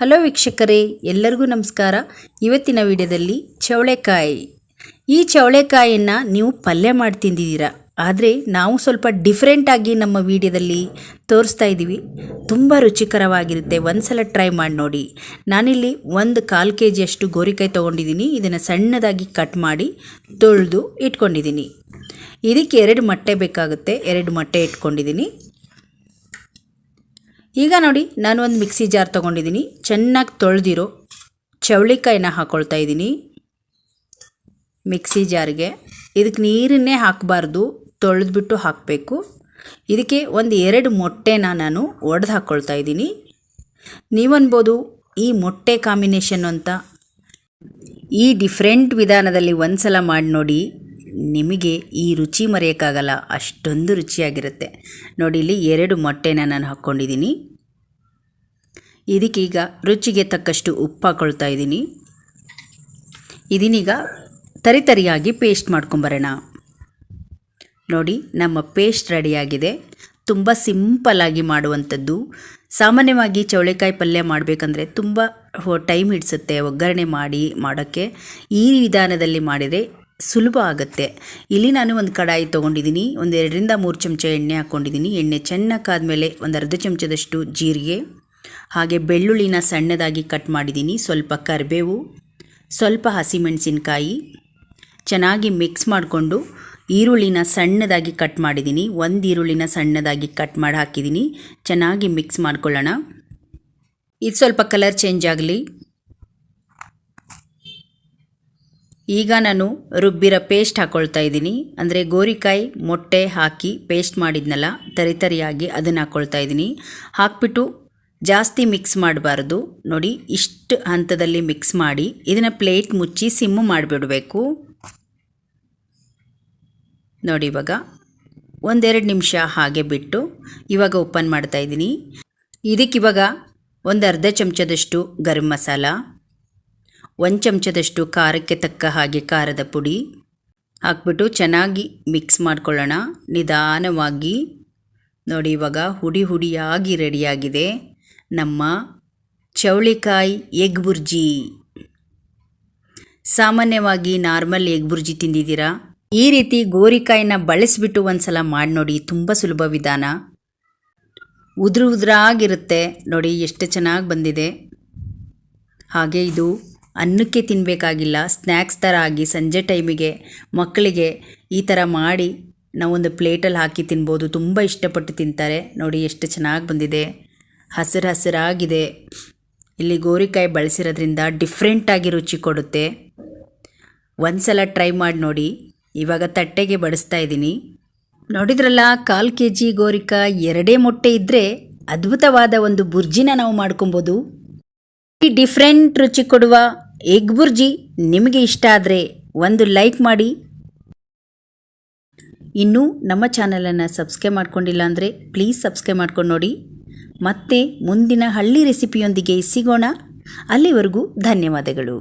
Hello ವೀಕ್ಷಕರೇ, ಎಲ್ಲರಿಗೂ ನಮಸ್ಕಾರ. ಇವತ್ತಿನ ವಿಡಿಯೋದಲ್ಲಿ ಚವಳೆಕಾಯಿ ಈ ಚವಳೆಕಾಯಿಯನ್ನು ನೀವು ಪಲ್ಯ ಮಾಡಿ ತಿಂದಿದ್ದೀರಾ? ಆದರೆ ನಾವು ಸ್ವಲ್ಪ ಡಿಫ್ರೆಂಟಾಗಿ ನಮ್ಮ ವಿಡಿಯೋದಲ್ಲಿ ತೋರಿಸ್ತಾ ಇದ್ದೀವಿ. ತುಂಬ ರುಚಿಕರವಾಗಿರುತ್ತೆ. ಒಂದ್ಸಲ ಟ್ರೈ ಮಾಡಿ ನೋಡಿ. ನಾನಿಲ್ಲಿ ಒಂದು ಕಾಲು ಕೆ ಜಿಯಷ್ಟು ಗೋರಿಕಾಯಿ ತೊಗೊಂಡಿದ್ದೀನಿ. ಇದನ್ನು ಸಣ್ಣದಾಗಿ ಕಟ್ ಮಾಡಿ ತೊಳೆದು ಇಟ್ಕೊಂಡಿದ್ದೀನಿ. ಇದಕ್ಕೆ ಎರಡು ಮೊಟ್ಟೆ ಬೇಕಾಗುತ್ತೆ. ಎರಡು ಮೊಟ್ಟೆ ಇಟ್ಕೊಂಡಿದ್ದೀನಿ. ಈಗ ನೋಡಿ ನಾನು ಒಂದು ಮಿಕ್ಸಿ ಜಾರ್ ತೊಗೊಂಡಿದ್ದೀನಿ ಚೆನ್ನಾಗಿ ತೊಳೆದಿರೋ ಚವಳಿಕಾಯಿನ ಹಾಕ್ಕೊಳ್ತಾ ಇದ್ದೀನಿ ಮಿಕ್ಸಿ ಜಾರ್ಗೆ. ಇದಕ್ಕೆ ನೀರನ್ನೇ ಹಾಕಬಾರ್ದು, ತೊಳೆದ್ಬಿಟ್ಟು ಹಾಕಬೇಕು. ಇದಕ್ಕೆ ಒಂದು ಎರಡು ಮೊಟ್ಟೆನ ನಾನು ಒಡೆದು ಹಾಕ್ಕೊಳ್ತಾ ಇದ್ದೀನಿ ನೀವನ್ಬೋದು ಈ ಮೊಟ್ಟೆ ಕಾಂಬಿನೇಷನ್ ಅಂತ ಈ ಡಿಫ್ರೆಂಟ್ ವಿಧಾನದಲ್ಲಿ ಒಂದು ಸಲ ಮಾಡಿ ನೋಡಿ ನಿಮಗೆ ಈ ರುಚಿ ಮರೆಯೋಕ್ಕಾಗಲ್ಲ. ಅಷ್ಟೊಂದು ರುಚಿಯಾಗಿರುತ್ತೆ. ನೋಡಿ, ಇಲ್ಲಿ ಎರಡು ಮೊಟ್ಟೆನ ನಾನು ಹಾಕ್ಕೊಂಡಿದ್ದೀನಿ. ಇದಕ್ಕೀಗ ರುಚಿಗೆ ತಕ್ಕಷ್ಟು ಉಪ್ಪು ಹಾಕ್ಕೊಳ್ತಾ ಇದ್ದೀನಿ. ಇದನ್ನೀಗ ತರಿತರಿಯಾಗಿ ಪೇಸ್ಟ್ ಮಾಡ್ಕೊಂಬರೋಣ. ನೋಡಿ, ನಮ್ಮ ಪೇಸ್ಟ್ ರೆಡಿಯಾಗಿದೆ. ತುಂಬ ಸಿಂಪಲ್ಲಾಗಿ ಮಾಡುವಂಥದ್ದು. ಸಾಮಾನ್ಯವಾಗಿ ಚೌಳೆಕಾಯಿ ಪಲ್ಯ ಮಾಡಬೇಕಂದ್ರೆ ತುಂಬ ಟೈಮ್ ಹಿಡಿಸುತ್ತೆ. ಒಗ್ಗರಣೆ ಮಾಡಿ ಮಾಡೋಕ್ಕೆ ಈ ವಿಧಾನದಲ್ಲಿ ಮಾಡಿದರೆ ಸುಲಭ ಆಗುತ್ತೆ. ಇಲ್ಲಿ ನಾನು ಒಂದು ಕಡಾಯಿ ತೊಗೊಂಡಿದ್ದೀನಿ. ಒಂದು ಎರಡರಿಂದ ಮೂರು ಚಮಚ ಎಣ್ಣೆ ಹಾಕ್ಕೊಂಡಿದ್ದೀನಿ ಎಣ್ಣೆ ಚೆನ್ನಾಗಿ ಕಾದ್ಮೇಲೆ ಒಂದು ಅರ್ಧ ಚಮಚದಷ್ಟು ಜೀರಿಗೆ, ಹಾಗೆ ಬೆಳ್ಳುಳ್ಳಿನ ಸಣ್ಣದಾಗಿ ಕಟ್ ಮಾಡಿದ್ದೀನಿ. ಸ್ವಲ್ಪ ಕರಿಬೇವು, ಸ್ವಲ್ಪ ಹಸಿಮೆಣಸಿನ್ಕಾಯಿ, ಚೆನ್ನಾಗಿ ಮಿಕ್ಸ್ ಮಾಡಿಕೊಂಡು ಈರುಳ್ಳಿನ ಸಣ್ಣದಾಗಿ ಕಟ್ ಮಾಡಿದ್ದೀನಿ. ಒಂದು ಈರುಳ್ಳಿನ ಸಣ್ಣದಾಗಿ ಕಟ್ ಮಾಡಿ ಹಾಕಿದ್ದೀನಿ. ಚೆನ್ನಾಗಿ ಮಿಕ್ಸ್ ಮಾಡ್ಕೊಳ್ಳೋಣ. ಇದು ಸ್ವಲ್ಪ ಕಲರ್ ಚೇಂಜ್ ಆಗಲಿ. ಈಗ ನಾನು ರುಬ್ಬಿರೋ ಪೇಸ್ಟ್ ಹಾಕ್ಕೊಳ್ತಾ ಇದ್ದೀನಿ. ಅಂದರೆ ಗೋರಿಕಾಯಿ ಮೊಟ್ಟೆ ಹಾಕಿ ಪೇಸ್ಟ್ ಮಾಡಿದ್ನಲ್ಲ, ತರಿತರಿಯಾಗಿ ಅದನ್ನು ಹಾಕ್ಕೊಳ್ತಾ ಇದ್ದೀನಿ. ಹಾಕ್ಬಿಟ್ಟು ಜಾಸ್ತಿ ಮಿಕ್ಸ್ ಮಾಡಬಾರ್ದು. ನೋಡಿ, ಇಷ್ಟು ಹಂತದಲ್ಲಿ ಮಿಕ್ಸ್ ಮಾಡಿ ಇದನ್ನು ಪ್ಲೇಟ್ ಮುಚ್ಚಿ ಸಿಮ್ಮು ಮಾಡಿಬಿಡಬೇಕು. ನೋಡಿ, ಇವಾಗ ಒಂದೆರಡು ನಿಮಿಷ ಹಾಗೆ ಬಿಟ್ಟು ಇವಾಗ ಓಪನ್ ಮಾಡ್ತಾ ಇದ್ದೀನಿ. ಇದಕ್ಕಿವಾಗ ಒಂದು ಅರ್ಧ ಚಮಚದಷ್ಟು ಗರಂ ಮಸಾಲ. ಒಂದು ಚಮಚದಷ್ಟು ಖಾರಕ್ಕೆ ತಕ್ಕ ಹಾಗೆ ಖಾರದ ಪುಡಿ ಹಾಕ್ಬಿಟ್ಟು ಚೆನ್ನಾಗಿ ಮಿಕ್ಸ್ ಮಾಡ್ಕೊಳ್ಳೋಣ. ನಿಧಾನವಾಗಿ. ನೋಡಿ, ಇವಾಗ ಹುಡಿ ಹುಡಿಯಾಗಿ ರೆಡಿಯಾಗಿದೆ ನಮ್ಮ ಚೌಳಿಕಾಯಿ ಎಗ್ ಬುರ್ಜಿ. ಸಾಮಾನ್ಯವಾಗಿ ನಾರ್ಮಲ್ ಎಗ್ ಬುರ್ಜಿ ತಿಂದಿದ್ದೀರಾ? ಈ ರೀತಿ ಗೋರಿಕಾಯಿನ ಬಳಸಿಬಿಟ್ಟು ಒಂದ್ಸಲ ಮಾಡಿ ನೋಡಿ, ತುಂಬ ಸುಲಭ ವಿಧಾನ. ಉದುರು ಉದುರಾಗಿರುತ್ತೆ. ನೋಡಿ, ಎಷ್ಟು ಚೆನ್ನಾಗಿ ಬಂದಿದೆ. ಹಾಗೆ ಇದು ಅನ್ನಕ್ಕೆ ತಿನ್ನಬೇಕಾಗಿಲ್ಲ ಸ್ನ್ಯಾಕ್ಸ್ ಥರ ಆಗಿ ಸಂಜೆ ಟೈಮಿಗೆ ಮಕ್ಕಳಿಗೆ ಈ ಥರ ಮಾಡಿ ನಾವೊಂದು ಪ್ಲೇಟಲ್ಲಿ ಹಾಕಿ ತಿನ್ಬೋದು. ತುಂಬ ಇಷ್ಟಪಟ್ಟು ತಿಂತಾರೆ. ನೋಡಿ ಎಷ್ಟು ಚೆನ್ನಾಗಿ ಬಂದಿದೆ. ಹಸಿರು ಹಸಿರಾಗಿದೆ. ಇಲ್ಲಿ ಗೋರಿಕಾಯಿ ಬಳಸಿರೋದ್ರಿಂದ ಡಿಫ್ರೆಂಟಾಗಿ ರುಚಿ ಕೊಡುತ್ತೆ. ಒಂದು ಸಲ ಟ್ರೈ ಮಾಡಿ ನೋಡಿ. ಇವಾಗ ತಟ್ಟೆಗೆ ಬಡಿಸ್ತಾ ಇದ್ದೀನಿ. ನೋಡಿದ್ರಲ್ಲ, ಕಾಲು ಕೆ ಜಿ ಗೋರಿಕಾಯಿ ಎರಡೇ ಮೊಟ್ಟೆ ಇದ್ದರೆ ಅದ್ಭುತವಾದ ಒಂದು ಬುರ್ಜಿನ ನಾವು ಮಾಡ್ಕೊಬೋದು. ಈ ಡಿಫ್ರೆಂಟ್ ರುಚಿ ಕೊಡುವ ಎಗ್ ಬುರ್ಜಿ, ನಿಮಗೆ ಇಷ್ಟ ಆದರೆ ಒಂದು ಲೈಕ್ ಮಾಡಿ. ಇನ್ನೂ ನಮ್ಮ ಚಾನಲನ್ನು ಸಬ್ಸ್ಕ್ರೈಬ್ ಮಾಡ್ಕೊಂಡಿಲ್ಲ ಅಂದರೆ ಪ್ಲೀಸ್ ಸಬ್ಸ್ಕ್ರೈಬ್ ಮಾಡ್ಕೊಂಡು ನೋಡಿ. ಮತ್ತೆ ಮುಂದಿನ ಹಳ್ಳಿ ರೆಸಿಪಿಯೊಂದಿಗೆ ಸಿಗೋಣ. ಅಲ್ಲಿವರೆಗೂ ಧನ್ಯವಾದಗಳು.